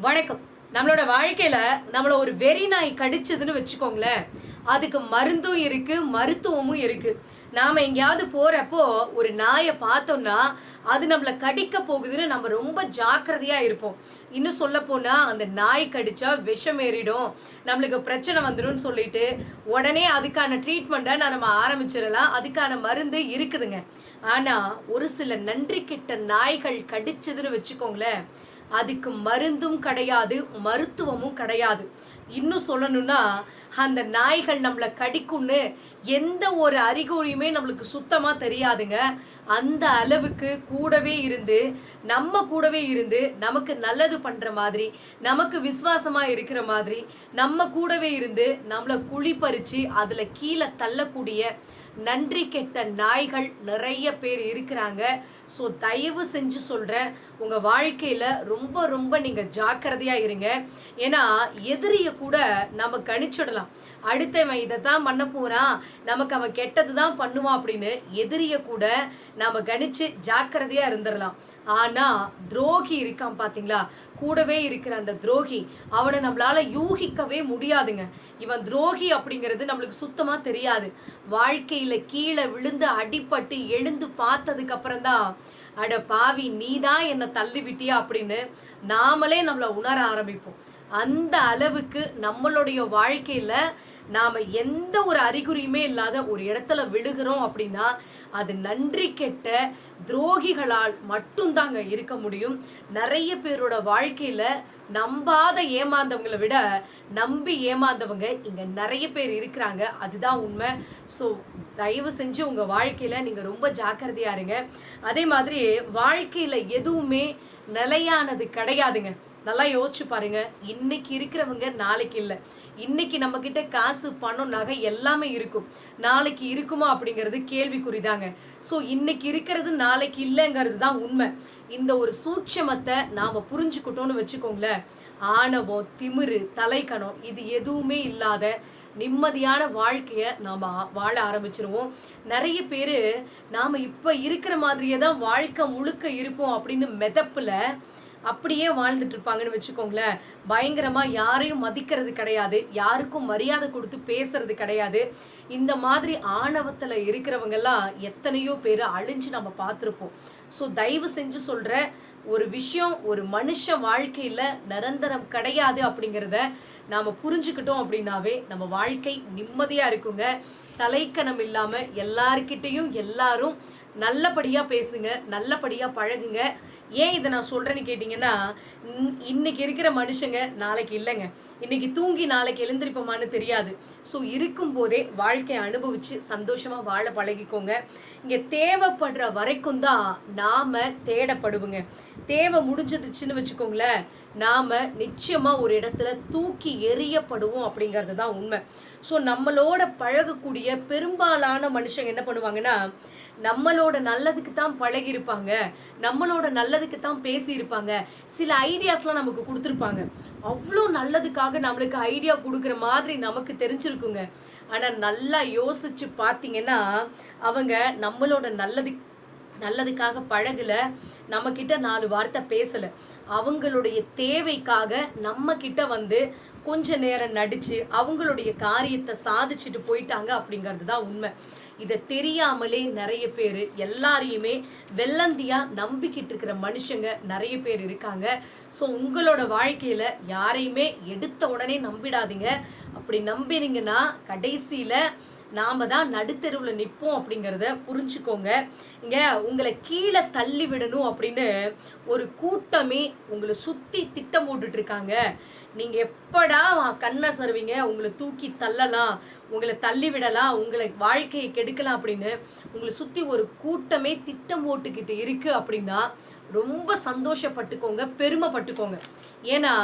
வணக்கம். நம்மளோட வாழ்க்கையில நம்மள ஒரு வெறி நாய் கடிச்சதுன்னு வச்சுக்கோங்களேன். அதுக்கு மருந்தும் இருக்கு மருத்துவமும் இருக்கு. நாம எங்கேயாவது போறப்போ ஒரு நாயை பார்த்தோம்னா அது நம்மளை கடிக்க போகுதுன்னு நம்ம ரொம்ப ஜாக்கிரதையா இருப்போம். இன்னும் சொல்ல போனா அந்த நாய் கடிச்சா விஷம் ஏறிடும் நம்மளுக்கு பிரச்சனை வந்துடும் சொல்லிட்டு உடனே அதுக்கான ட்ரீட்மெண்ட்டை நான் நம்ம ஆரம்பிச்சிடலாம். அதுக்கான மருந்து இருக்குதுங்க. ஆனா ஒரு சில நன்றி கிட்ட நாய்கள் கடிச்சதுன்னு வச்சுக்கோங்களேன். அதுக்கு மருந்தும் கிடையாது மருத்துவமும் கிடையாது. இன்னும் சொல்லணும்னா அந்த நாய்கள் நம்மளை கடிக்கும்னு எந்த ஒரு அறிகுறியுமே நம்மளுக்கு சுத்தமாக தெரியாதுங்க. அந்த அளவுக்கு கூடவே இருந்து நம்ம கூடவே இருந்து நமக்கு நல்லது பண்ணுற மாதிரி நமக்கு விசுவாசமாக இருக்கிற மாதிரி நம்ம கூடவே இருந்து நம்மளை குழி பறித்து அதில் கீழே தள்ளக்கூடிய நன்றி கெட்ட நாய்கள் நிறைய பேர் இருக்கிறாங்க. ஸோ தயவு செஞ்சு சொல்கிறேன் உங்கள் வாழ்க்கையில் ரொம்ப ரொம்ப நீங்கள் ஜாக்கிரதையாக இருங்க. ஏன்னா எதிரியை கூட நம்ம கணிச்சிடலாம். அடுத்தவன் இதை தான் பண்ண போகிறான் நமக்கு அவன் கெட்டது தான் பண்ணுவான் அப்படின்னு எதிரியை கூட நாம் கணிச்சு ஜாக்கிரதையாக இருந்துடலாம். ஆனால் துரோகி இருக்கான் பார்த்தீங்களா கூடவே இருக்கிற அந்த துரோகி அவனை நம்மளால யூகிக்கவே முடியாதுங்க. இவன் துரோகி அப்படிங்கிறது நம்மளுக்கு சுத்தமா தெரியாது. வாழ்க்கையில கீழே விழுந்து அடிப்பட்டு எழுந்து பார்த்ததுக்கு அப்புறம்தான் அட பாவி நீ தான் என்னை தள்ளி விட்டியா அப்படின்னு நாமளே நம்மளை உணர ஆரம்பிப்போம். அந்த அளவுக்கு நம்மளுடைய வாழ்க்கையில நாம எந்த ஒரு அறிகுறியுமே இல்லாத ஒரு இடத்துல விழுகிறோம் அப்படின்னா அது நன்றி கெட்ட துரோகிகளால் மட்டும்தாங்க இருக்க முடியும். நிறைய பேரோட வாழ்க்கையில நம்பாத ஏமாந்தவங்களை விட நம்பி ஏமாந்தவங்க இங்க நிறைய பேர் இருக்கிறாங்க. அதுதான் உண்மை. ஸோ தயவு செஞ்சு உங்க வாழ்க்கையில நீங்க ரொம்ப ஜாக்கிரதையா இருங்க. அதே மாதிரி வாழ்க்கையில எதுவுமே நிலையானது கிடையாதுங்க. நல்லா யோசிச்சு பாருங்க. இன்னைக்கு இருக்கிறவங்க நாளைக்கு இல்லை. இன்னைக்கு நம்ம கிட்ட காசு பணம் நகை எல்லாமே இருக்கும். நாளைக்கு இருக்குமா அப்படிங்கிறது கேள்விக்குறிதாங்க ஸோ இன்னைக்கு இருக்கிறது நாளைக்கு இல்லைங்கிறது தான் உண்மை. இந்த ஒரு சூட்சமத்தை நாம புரிஞ்சுக்கிட்டோம்னு வச்சுக்கோங்களேன். ஆணவம் திமிரு தலைக்கணம் இது எதுவுமே இல்லாத நிம்மதியான வாழ்க்கையை நாம் வாழ ஆரம்பிச்சிருவோம். நிறைய பேர் நாம் இப்போ இருக்கிற மாதிரியே தான் வாழ்க்கை முழுக்க இருப்போம் அப்படின்னு மெதப்பில் அப்படியே வாழ்ந்துட்டு இருப்பாங்கன்னு வச்சுக்கோங்களேன். பயங்கரமா யாரையும் மதிக்கிறது கிடையாது. யாருக்கும் மரியாதை கொடுத்து பேசுறது கிடையாது. இந்த மாதிரி ஆணவத்துல இருக்கிறவங்கெல்லாம் எத்தனையோ பேர் அழிஞ்சு நம்ம பார்த்துருப்போம். ஸோ தயவு செஞ்சு சொல்ற ஒரு விஷயம் ஒரு மனுஷ வாழ்க்கையில நிரந்தரம் கிடையாது அப்படிங்கிறத நாம புரிஞ்சுக்கிட்டோம் அப்படின்னாவே நம்ம வாழ்க்கை நிம்மதியா இருக்குங்க. தலைக்கணம் இல்லாம எல்லார்கிட்டையும் எல்லாரும் நல்லபடியா பேசுங்க நல்லபடியா பழகுங்க. ஏன் இதை நான் சொல்றேன்னு கேட்டிங்கன்னா இன்- இன்னைக்கு இருக்கிற மனுஷங்க நாளைக்கு இல்லைங்க. இன்னைக்கு தூங்கி நாளைக்கு எழுந்திருப்போமான்னு தெரியாது. ஸோ இருக்கும் போதே வாழ்க்கையை அனுபவிச்சு சந்தோஷமா வாழ பழகிக்கோங்க. இங்கே தேவைப்படுற வரைக்கும் தான் நாம தேடப்படுவோங்க. தேவை முடிஞ்சதுச்சுன்னு வச்சுக்கோங்களேன் நாம நிச்சயமா ஒரு இடத்துல தூக்கி எறியப்படுவோம் அப்படிங்கிறது தான் உண்மை. ஸோ நம்மளோட பழகக்கூடிய பெரும்பாலான மனுஷங்க என்ன பண்ணுவாங்கன்னா நம்மளோட நல்லதுக்கு தான் பழகி இருப்பாங்க நம்மளோட நல்லதுக்கு தான் பேசி இருப்பாங்க சில ஐடியாஸ்லாம் நமக்கு கொடுத்துருப்பாங்க. அவ்வளோ நல்லதுக்காக நம்மளுக்கு ஐடியா கொடுக்குற மாதிரி நமக்கு தெரிஞ்சிருக்குங்க. ஆனால் நல்லா யோசிச்சு பார்த்தீங்கன்னா அவங்க நம்மளோட நல்லது நல்லதுக்காக பழகல. நம்மக்கிட்ட நாலு வார்த்தை பேசல. அவங்களுடைய தேவைக்காக நம்ம கிட்ட வந்து கொஞ்ச நேரம் நடிச்சு அவங்களுடைய காரியத்தை சாதிச்சுட்டு போயிட்டாங்க அப்படிங்கிறது தான் உண்மை. இதை தெரியாமலே நிறைய பேர் எல்லாரையுமே வெள்ளந்தியா நம்பிக்கிட்டு இருக்கிற மனுஷங்க நிறைய பேர் இருக்காங்க. ஸோ உங்களோட வாழ்க்கையில யாரையுமே எடுத்த உடனே நம்பிடாதீங்க. அப்படி நம்பினீங்கன்னா கடைசியில நாம தான் நடுத்தெருவில் நிற்போம் அப்படிங்கிறத புரிஞ்சுக்கோங்க. இங்கே உங்களை கீழே தள்ளி விடணும் அப்படின்னு ஒரு கூட்டமே உங்களை சுற்றி திட்டம் போட்டுட்ருக்காங்க நீங்கள் எப்படா கண்ணை சருவீங்க உங்களை தூக்கி தள்ளலாம் உங்களை தள்ளி விடலாம் உங்களை வாழ்க்கையை கெடுக்கலாம் அப்படின்னு உங்களை சுற்றி ஒரு கூட்டமே திட்டம் போட்டுக்கிட்டு இருக்குது அப்படின்னா ரொம்ப சந்தோஷப்பட்டுக்கோங்க பெருமைப்பட்டுக்கோங்க. ஏன்னா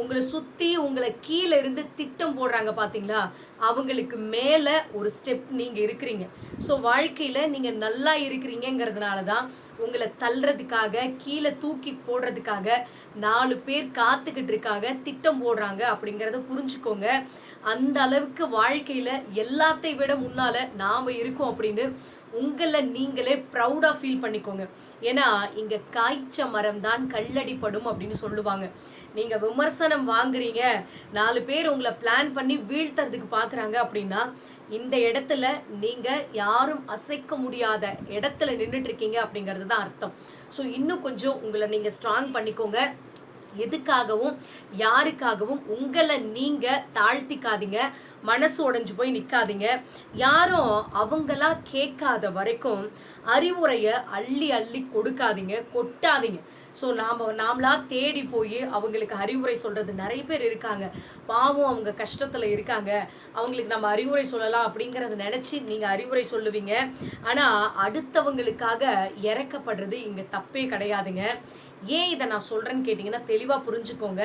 உங்களை சுத்தி உங்களை கீழே இருந்து திட்டம் போடுறாங்க பாத்தீங்களா? அவங்களுக்கு மேல ஒரு ஸ்டெப் நீங்க இருக்கிறீங்க. ஸோ வாழ்க்கையில நீங்க நல்லா இருக்கிறீங்கிறதுனால தான் உங்களை தள்ளுறதுக்காக கீழே தூக்கி போடுறதுக்காக நாலு பேர் காத்துக்கிட்டு இருக்காங்க திட்டம் போடுறாங்க அப்படிங்கிறத புரிஞ்சுக்கோங்க. அந்த அளவுக்கு வாழ்க்கையில எல்லாத்தை விட முன்னால நாம இருக்கோம் அப்படின்னு உங்களை நீங்களே ப்ரௌடாக ஃபீல் பண்ணிக்கோங்க. ஏன்னா இங்கே காய்ச்ச மரம் தான் கல்லடிப்படும் அப்படின்னு சொல்லுவாங்க. நீங்கள் விமர்சனம் வாங்குறீங்க. நாலு பேர் உங்களை பிளான் பண்ணி வீழ்த்துறதுக்கு பார்க்குறாங்க அப்படின்னா இந்த இடத்துல நீங்கள் யாரும் அசைக்க முடியாத இடத்துல நின்றுட்டு இருக்கீங்க அப்படிங்கிறது தான் அர்த்தம். ஸோ இன்னும் கொஞ்சம் உங்களை நீங்கள் ஸ்ட்ராங் பண்ணிக்கோங்க. எதுக்காகவும் யாருக்காகவும் உங்களை நீங்கள் தாழ்த்திக்காதீங்க. மனசு உடைஞ்சு போய் நிற்காதீங்க யாரும் அவங்களா கேட்காத வரைக்கும் அறிவுரையை அள்ளி அள்ளி கொடுக்காதீங்க. கொட்டாதீங்க. ஸோ நாம் நாமளா தேடி போய் அவங்களுக்கு அறிவுரை சொல்கிறது நிறைய பேர் இருக்காங்க. பாவம் அவங்க கஷ்டத்தில் இருக்காங்க. அவங்களுக்கு நம்ம அறிவுரை சொல்லலாம் அப்படிங்கிறத நினச்சி நீங்கள் அறிவுரை சொல்லுவீங்க. ஆனால் அடுத்தவங்களுக்காக இறக்கப்படுறது இங்கே தப்பே கிடையாதுங்க. ஏன் இதை நான் சொல்கிறேன்னு கேட்டிங்கன்னா தெளிவாக புரிஞ்சுக்கோங்க.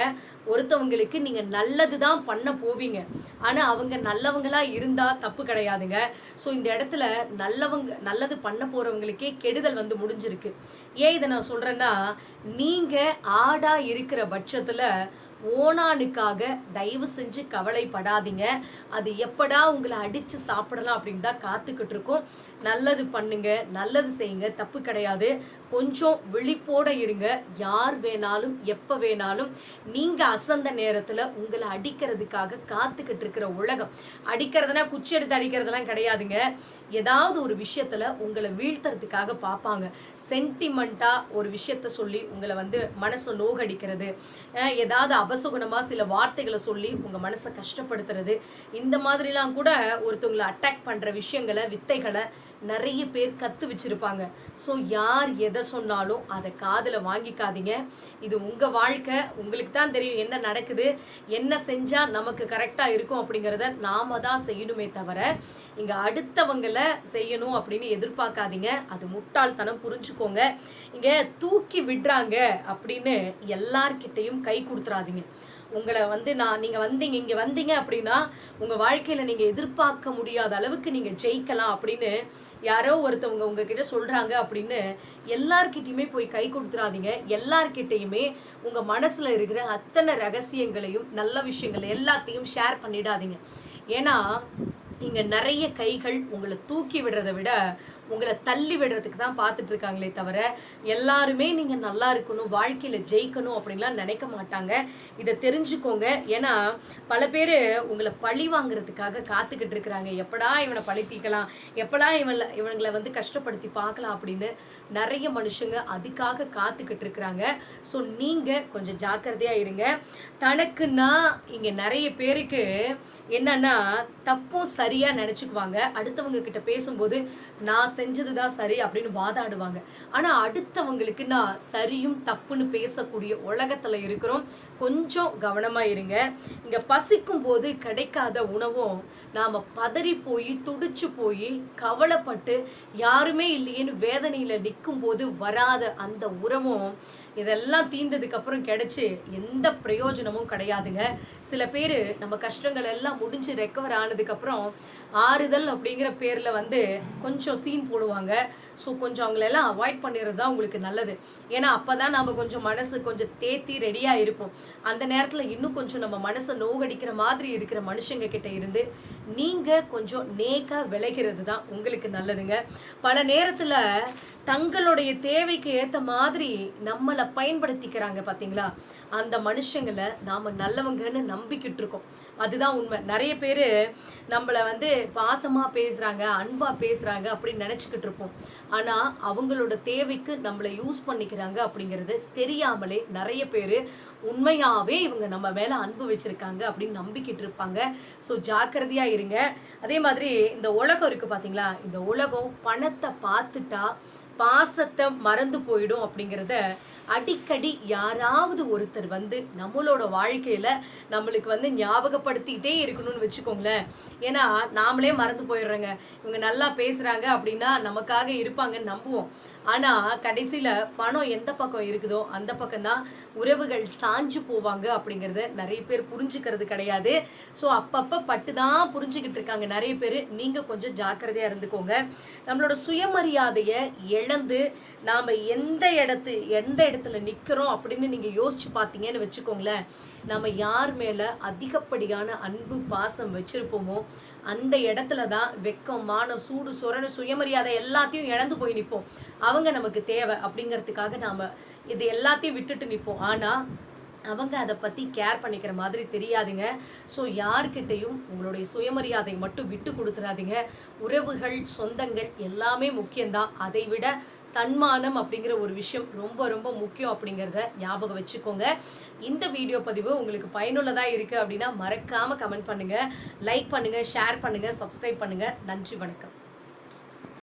ஒருத்தவங்களுக்கு நீங்கள் நல்லது தான் பண்ண போவீங்க. ஆனால் அவங்க நல்லவங்களாக இருந்தால் தப்பு கிடையாதுங்க. ஸோ இந்த இடத்துல நல்லவங்க நல்லது பண்ண போகிறவங்களுக்கே கெடுதல் வந்து முடிஞ்சிருக்கு. ஏன் இதை நான் சொல்கிறேன்னா நீங்கள் ஆடாக இருக்கிற பட்சத்தில் ஓனானுக்காக தயவு செஞ்சு கவலைப்படாதீங்க. அது எப்படா உங்களை அடித்து சாப்பிடலாம் அப்படின்னு தான் காத்துக்கிட்டு இருக்கோம். நல்லது பண்ணுங்க நல்லது செய்யுங்க தப்பு கிடையாது. கொஞ்சம் விழிப்போட இருங்க. யார் வேணாலும் எப்ப வேணாலும் நீங்க அசந்த நேரத்துல உங்களை அடிக்கிறதுக்காக காத்துக்கிட்டு இருக்கிற உலகம். அடிக்கிறதுனா குச்சி எடுத்து அடிக்கிறதெல்லாம் கிடையாதுங்க. ஏதாவது ஒரு விஷயத்துல உங்களை வீழ்த்துறதுக்காக பார்ப்பாங்க. சென்டிமெண்ட்டா ஒரு விஷயத்த சொல்லி உங்களை வந்து மனசை நோகடிக்கிறது. ஏதாவது அபசுகுணமா சில வார்த்தைகளை சொல்லி உங்க மனசை கஷ்டப்படுத்துறது. இந்த மாதிரிலாம் கூட ஒருத்தவங்களை அட்டாக் பண்ற விஷயங்களை வித்தைகளை நிறைய பேர் கற்று வச்சிருப்பாங்க. ஸோ யார் எதை சொன்னாலும் அதை காதில் வாங்கிக்காதீங்க. இது உங்கள் வாழ்க்கை. உங்களுக்கு தான் தெரியும் என்ன நடக்குது. என்ன செஞ்சால் நமக்கு கரெக்டாக இருக்கும் அப்படிங்கிறத நாம தான் செய்யணுமே தவிர இங்கே அடுத்தவங்களை செய்யணும் அப்படின்னு எதிர்பார்க்காதீங்க. அது முட்டாள்தனம் புரிஞ்சுக்கோங்க. இங்கே தூக்கி விடுறாங்க அப்படின்னு எல்லார்கிட்டையும் கை கொடுத்துறாதீங்க. உங்களை வந்து நான் நீங்கள் வந்தீங்க இங்கே வந்தீங்க அப்படின்னா உங்கள் வாழ்க்கையில் நீங்கள் எதிர்பார்க்க முடியாத அளவுக்கு நீங்கள் ஜெயிக்கலாம் அப்படின்னு யாரோ ஒருத்தவங்க உங்ககிட்ட சொல்கிறாங்க அப்படின்னு எல்லார்கிட்டையுமே போய் கை கொடுத்துறாதீங்க. எல்லார்கிட்டையுமே உங்கள் மனசில் இருக்கிற அத்தனை ரகசியங்களையும் நல்ல விஷயங்கள் எல்லாத்தையும் ஷேர் பண்ணிடாதீங்க. ஏன்னா நீங்கள் நிறைய கைகள் உங்களை தூக்கி விடுறதை விட உங்களை தள்ளி விடுறதுக்கு தான் பார்த்துட்டு இருக்காங்களே தவிர எல்லாருமே நீங்க நல்லா இருக்கணும் வாழ்க்கையில ஜெயிக்கணும் அப்படின்லாம் நினைக்க மாட்டாங்க. இதை தெரிஞ்சுக்கோங்க. ஏன்னா பல பேர் உங்களை பழி வாங்குறதுக்காக காத்துக்கிட்டு இருக்கிறாங்க. எப்படா இவனை பழி தீக்கலாம் எப்படா இவன் இவங்களை வந்து கஷ்டப்படுத்தி பார்க்கலாம் அப்படின்னு நிறைய மனுஷங்க அதுக்காக காத்துக்கிட்டு இருக்கிறாங்க. ஸோ நீங்கள் கொஞ்சம் ஜாக்கிரதையாக இருங்க. தனக்குன்னா இங்கே நிறைய பேருக்கு என்னன்னா தப்பும் சரியாக நினச்சிக்குவாங்க. அடுத்தவங்க கிட்ட பேசும்போது நான் செஞ்சது தான் சரி அப்படின்னு வாதாடுவாங்க. ஆனால் அடுத்தவங்களுக்கு நான் சரியும் தப்புன்னு பேசக்கூடிய உலகத்துல இருக்கிறோம். கொஞ்சம் கவனமாக இருங்க. இங்கே பசிக்கும் போது கிடைக்காத உணவும் நாம் பதறி போய் துடிச்சு போய் கவலைப்பட்டு யாருமே இல்லையேன்னு வேதனையில் நிற்கும் போது வராத அந்த உறவும் இதெல்லாம் தீர்ந்ததுக்கு அப்புறம் கிடைச்சு எந்த பிரயோஜனமும் கிடையாதுங்க. சில பேர் நம்ம கஷ்டங்கள் எல்லாம் முடிஞ்சு ரெக்கவர் ஆனதுக்கப்புறம் ஆறுதல் அப்படிங்கிற பேரில் வந்து கொஞ்சம் சீன் போடுவாங்க. ஸோ கொஞ்சம் அவங்களெல்லாம் அவாய்ட் பண்ணிடுறது தான் உங்களுக்கு நல்லது. ஏன்னா அப்போ தான் நம்ம கொஞ்சம் மனசு கொஞ்சம் தேத்தி ரெடியாக இருப்போம். அந்த நேரத்தில் இன்னும் கொஞ்சம் நம்ம மனசை நோகடிக்கிற மாதிரி இருக்கிற மனுஷங்க கிட்ட இருந்து நீங்கள் கொஞ்சம் நேக்காக விளைகிறது தான் உங்களுக்கு நல்லதுங்க. பல நேரத்தில் தங்களுடைய தேவைக்கு ஏற்ற மாதிரி நம்மளை பயன்படுத்திக்கிறாங்க பார்த்தீங்களா அந்த மனுஷங்களை நாம் நல்லவங்கன்னு நம்பிக்கிட்டு இருக்கோம். அதுதான் உண்மை. நிறைய பேர் நம்மளை வந்து பாசமாக பேசுகிறாங்க அன்பாக பேசுகிறாங்க அப்படின்னு நினச்சிக்கிட்டு இருப்போம். ஆனால் அவங்களோட தேவைக்கு நம்மளை யூஸ் பண்ணிக்கிறாங்க அப்படிங்கிறது தெரியாமலே நிறைய பேர் உண்மையாகவே இவங்க நம்ம மேலே அன்பு வச்சுருக்காங்க அப்படின்னு நம்பிக்கிட்டு இருப்பாங்க. ஸோ ஜாக்கிரதையாக இருங்க. அதே மாதிரி இந்த உலகம் இருக்குது பார்த்தீங்களா இந்த உலகம் பணத்தை பார்த்துட்டா பாசத்தை மறந்து போயிடும் அப்படிங்கிறத அடிக்கடி யாராவது ஒருத்தர் வந்து நம்மளோட வாழ்க்கையில் நம்மளுக்கு வந்து ஞாபகப்படுத்திக்கிட்டே இருக்கணும்னு வச்சுக்கோங்களேன். ஏன்னா நாமளே மறந்து போயிடுறோங்க. இவங்க நல்லா பேசுகிறாங்க அப்படின்னா நமக்காக இருப்பாங்கன்னு நம்புவோம். ஆனா கடைசியில பணம் எந்த பக்கம் இருக்குதோ அந்த பக்கம் தான் உறவுகள் சாஞ்சு போவாங்க அப்படிங்கறத நிறைய பேர் புரிஞ்சுக்கிறது கிடையாது. ஸோ அப்பப்ப பட்டு தான் புரிஞ்சுக்கிட்டு இருக்காங்க நிறைய பேர். நீங்க கொஞ்சம் ஜாக்கிரதையா இருந்துக்கோங்க. நம்மளோட சுயமரியாதைய இழந்து நாம எந்த இடத்து எந்த இடத்துல நிக்கிறோம் அப்படின்னு நீங்க யோசிச்சு பார்த்தீங்கன்னு வச்சுக்கோங்களேன். நம்ம யார் மேல அதிகப்படியான அன்பு பாசம் வச்சிருப்போமோ அந்த இடத்துல தான் வெக்கம் மானம் சூடு சொரண சுயமரியாதை எல்லாத்தையும் இழந்து போய் நிற்போம் அவங்க நமக்கு தேவை அப்படிங்கிறதுக்காக நாம இது எல்லாத்தையும் விட்டுட்டு நிற்போம் ஆனா அவங்க அதை பத்தி கேர் பண்ணிக்கிற மாதிரி தெரியாதுங்க. ஸோ யார்கிட்டையும் உங்களுடைய சுயமரியாதை மட்டும் விட்டு கொடுத்துடாதீங்க உறவுகள் சொந்தங்கள் எல்லாமே முக்கியம்தான். அதை விட தன்மானம் அப்படிங்கிற ஒரு விஷயம் ரொம்ப ரொம்ப முக்கியம் அப்படிங்கிறத ஞாபகம் வச்சுக்கோங்க. இந்த வீடியோ பதிவு உங்களுக்கு பயனுள்ளதாக இருக்குது அப்படின்னா மறக்காமல் கமெண்ட் பண்ணுங்கள் லைக் பண்ணுங்கள் ஷேர் பண்ணுங்கள் சப்ஸ்கிரைப் பண்ணுங்கள் நன்றி வணக்கம்.